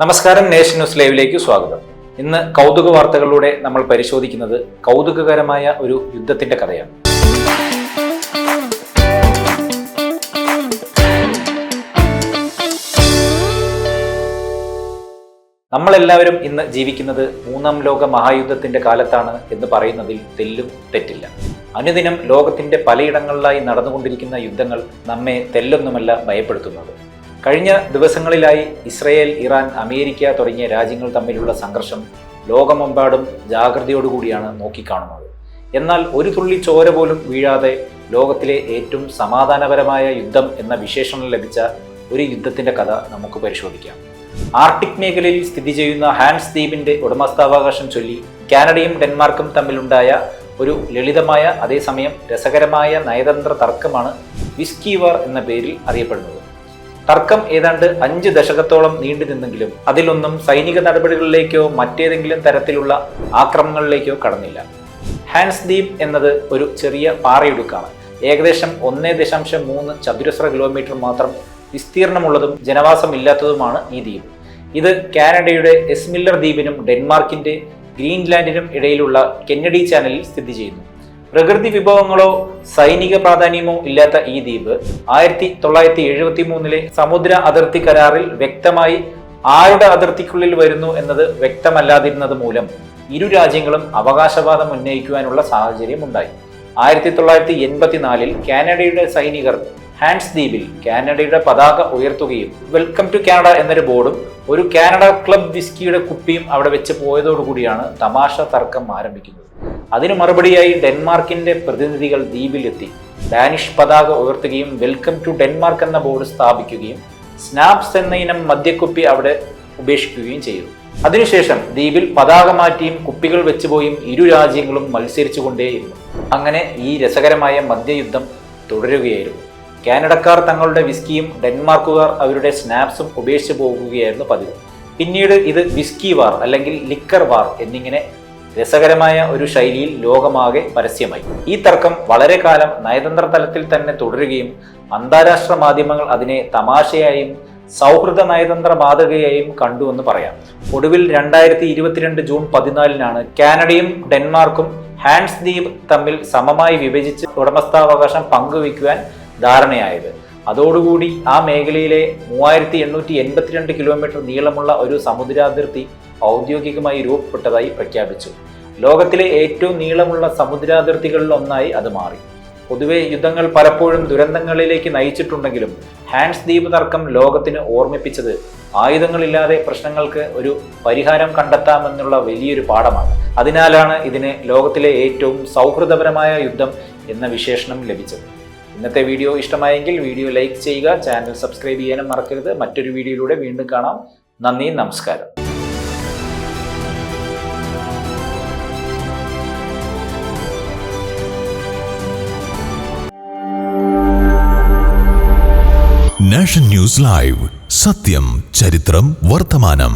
നമസ്കാരം nation news ലൈവിലേക്ക് സ്വാഗതം. ഇന്ന് കൗതുക വാർത്തകളിലൂടെ നമ്മൾ പരിശോധിക്കുന്നത് കൗതുകകരമായ ഒരു യുദ്ധത്തിന്റെ കഥയാണ്. നമ്മളെല്ലാവരും ഇന്ന് ജീവിക്കുന്നത് മൂന്നാം ലോക മഹായുദ്ധത്തിന്റെ കാലത്താണ് എന്ന് പറയുന്നതിൽ തെല്ലും തെറ്റില്ല. അനുദിനം ലോകത്തിന്റെ പലയിടങ്ങളിലായി നടന്നുകൊണ്ടിരിക്കുന്ന യുദ്ധങ്ങൾ നമ്മെ തെല്ലൊന്നുമല്ല ഭയപ്പെടുത്തുന്നത്. കഴിഞ്ഞ ദിവസങ്ങളിലായി ഇസ്രയേൽ ഇറാൻ അമേരിക്ക തുടങ്ങിയ രാജ്യങ്ങൾ തമ്മിലുള്ള സംഘർഷം ലോകമെമ്പാടും ജാഗ്രതയോടുകൂടിയാണ് നോക്കിക്കാണുന്നത്. എന്നാൽ ഒരു തുള്ളി ചോര പോലും വീഴാതെ ലോകത്തിലെ ഏറ്റവും സമാധാനപരമായ യുദ്ധം എന്ന വിശേഷണം ലഭിച്ച ഒരു യുദ്ധത്തിന്റെ കഥ നമുക്ക് പരിശോധിക്കാം. ആർട്ടിക് മേഖലയിൽ സ്ഥിതി ചെയ്യുന്ന ഹാൻസ് ദ്വീപിന്റെ ഉടമസ്ഥാവകാശം ചൊല്ലി കാനഡയും ഡെൻമാർക്കും തമ്മിലുണ്ടായ ഒരു ലളിതമായ അതേസമയം രസകരമായ നയതന്ത്ര തർക്കമാണ് വിസ്കി വാർ എന്ന പേരിൽ അറിയപ്പെടുന്നത്. തർക്കം ഏതാണ്ട് അഞ്ച് ദശകത്തോളം നീണ്ടു നിന്നെങ്കിലും അതിലൊന്നും സൈനിക നടപടികളിലേക്കോ മറ്റേതെങ്കിലും തരത്തിലുള്ള ആക്രമണങ്ങളിലേക്കോ കടന്നില്ല. ഹാൻസ് ദ്വീപ് എന്നത് ഒരു ചെറിയ പാറയിടുക്കാണ്. ഏകദേശം ഒന്നേ ദശാംശം മൂന്ന് ചതുരശ്ര കിലോമീറ്റർ മാത്രം വിസ്തീർണമുള്ളതും ജനവാസമില്ലാത്തതുമാണ് ഈ ദ്വീപ്. ഇത് കാനഡയുടെ എസ്മില്ലർ ദ്വീപിനും ഡെൻമാർക്കിന്റെ ഗ്രീൻലാൻഡിനും ഇടയിലുള്ള കെന്നഡി ചാനലിൽ സ്ഥിതി ചെയ്യുന്നു. പ്രകൃതി വിഭവങ്ങളോ സൈനിക പ്രാധാന്യമോ ഇല്ലാത്ത ഈ ദ്വീപ് ആയിരത്തി തൊള്ളായിരത്തി എഴുപത്തി മൂന്നിലെ സമുദ്ര അതിർത്തി കരാറിൽ വ്യക്തമായി ആരുടെ അതിർത്തിക്കുള്ളിൽ വരുന്നു എന്നത് വ്യക്തമല്ലാതിരുന്നത് മൂലം ഇരു രാജ്യങ്ങളും അവകാശവാദം ഉന്നയിക്കുവാനുള്ള സാഹചര്യം ഉണ്ടായി ആയിരത്തി തൊള്ളായിരത്തി എൺപത്തിനാലിൽ കാനഡയുടെ സൈനികർ ഹാൻഡ്സ് ദ്വീപിൽ കാനഡയുടെ പതാക ഉയർത്തുകയും വെൽക്കം ടു കാനഡ എന്നൊരു ബോർഡും ഒരു കാനഡ ക്ലബ് വിസ്കിയുടെ കുപ്പിയും അവിടെ വെച്ച് പോയതോടുകൂടിയാണ് തമാശ തർക്കം ആരംഭിക്കുന്നത്. അതിനു മറുപടിയായി ഡെൻമാർക്കിന്റെ പ്രതിനിധികൾ ദ്വീപിലെത്തി. ഡാനിഷ് പതാക ഉയർത്തുകയും വെൽക്കം ടു ഡെൻമാർക്ക് എന്ന ബോർഡ് സ്ഥാപിക്കുകയും സ്നാപ്സ് എന്ന ഇനം മദ്യക്കുപ്പി അവിടെ ഉപേക്ഷിക്കുകയും ചെയ്തു. അതിനുശേഷം ദ്വീപിൽ പതാക മാറ്റിയും കുപ്പികൾ വെച്ചുപോയും ഇരു രാജ്യങ്ങളും മത്സരിച്ചുകൊണ്ടേയിരുന്നു. അങ്ങനെ ഈ രസകരമായ മദ്യയുദ്ധം തുടരുകയായിരുന്നു. കാനഡക്കാർ തങ്ങളുടെ വിസ്കിയും ഡെൻമാർക്കുകാർ അവരുടെ സ്നാപ്സും ഉപേക്ഷിച്ചു പോകുകയായിരുന്നു പതിവ്. പിന്നീട് ഇത് വിസ്കി വാർ അല്ലെങ്കിൽ ലിക്കർ വാർ എന്നിങ്ങനെ രസകരമായ ഒരു ശൈലിയിൽ ലോകമാകെ പരസ്യമായി. ഈ തർക്കം വളരെ കാലം നയതന്ത്ര തലത്തിൽ തന്നെ തുടരുകയും അന്താരാഷ്ട്ര മാധ്യമങ്ങൾ അതിനെ തമാശയായും സൗഹൃദ നയതന്ത്ര മാതൃകയായും കണ്ടു എന്ന് പറയാം. ഒടുവിൽ രണ്ടായിരത്തി ഇരുപത്തിരണ്ട് ജൂൺ പതിനാലിനാണ് കാനഡയും ഡെൻമാർക്കും ഹാൻഡ്സ് ദ്വീപ് തമ്മിൽ സമമായി വിഭജിച്ച് ഉടമസ്ഥാവകാശം പങ്കുവയ്ക്കുവാൻ ധാരണയായത്. അതോടുകൂടി ആ മേഖലയിലെ മൂവായിരത്തി എണ്ണൂറ്റി എൺപത്തിരണ്ട് കിലോമീറ്റർ നീളമുള്ള ഒരു സമുദ്രാതിർത്തി ഔദ്യോഗികമായി രൂപപ്പെട്ടതായി പ്രഖ്യാപിച്ചു. ലോകത്തിലെ ഏറ്റവും നീളമുള്ള സമുദ്രാതിർത്തികളിൽ ഒന്നായി അത് മാറി. പൊതുവെ യുദ്ധങ്ങൾ പലപ്പോഴും ദുരന്തങ്ങളിലേക്ക് നയിച്ചിട്ടുണ്ടെങ്കിലും ഹാൻഡ്സ് ദ്വീപ് തർക്കം ലോകത്തിന് ഓർമ്മിപ്പിച്ചത് ആയുധങ്ങളില്ലാതെ പ്രശ്നങ്ങൾക്ക് ഒരു പരിഹാരം കണ്ടെത്താമെന്നുള്ള വലിയൊരു പാഠമാണ്. അതിനാലാണ് ഇതിന് ലോകത്തിലെ ഏറ്റവും സൗഹൃദപരമായ യുദ്ധം എന്ന വിശേഷണം ലഭിച്ചത്. ഇന്നത്തെ വീഡിയോ ഇഷ്ടമായെങ്കിൽ വീഡിയോ ലൈക്ക് ചെയ്യുക ചാനൽ സബ്സ്ക്രൈബ് ചെയ്യാനും മറക്കരുത്. മറ്റൊരു വീഡിയോയിലൂടെ വീണ്ടും കാണാം. നന്ദി നമസ്കാരം. Nation News Live. സത്യം ചരിത്രം വർത്തമാനം.